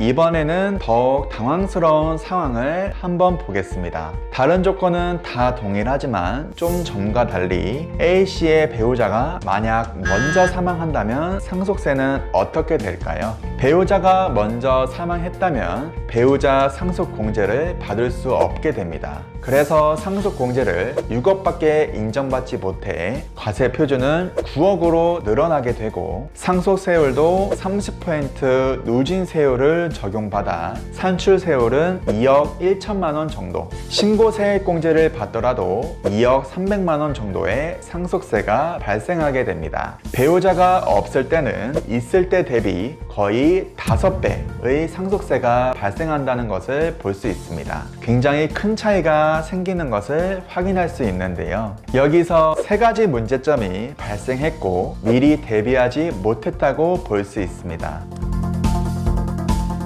이번에는 더욱 당황스러운 상황을 한번 보겠습니다. 다른 조건은 다 동일하지만 좀 전과 달리 A씨의 배우자가 만약 먼저 사망한다면 상속세는 어떻게 될까요? 배우자가 먼저 사망했다면 배우자 상속공제를 받을 수 없게 됩니다. 그래서 상속공제를 6억밖에 인정받지 못해 과세 표준은 9억으로 늘어나게 되고 상속세율도 30% 누진세율을 적용받아 산출세율은 2억 1천만 원 정도 신고세액공제를 받더라도 2억 300만 원 정도의 상속세가 발생하게 됩니다. 배우자가 없을 때는 있을 때 대비 거의 5배의 상속세가 발생한다는 것을 볼 수 있습니다. 굉장히 큰 차이가 생기는 것을 확인할 수 있는데요. 여기서 세 가지 문제점이 발생했고 미리 대비하지 못했다고 볼 수 있습니다.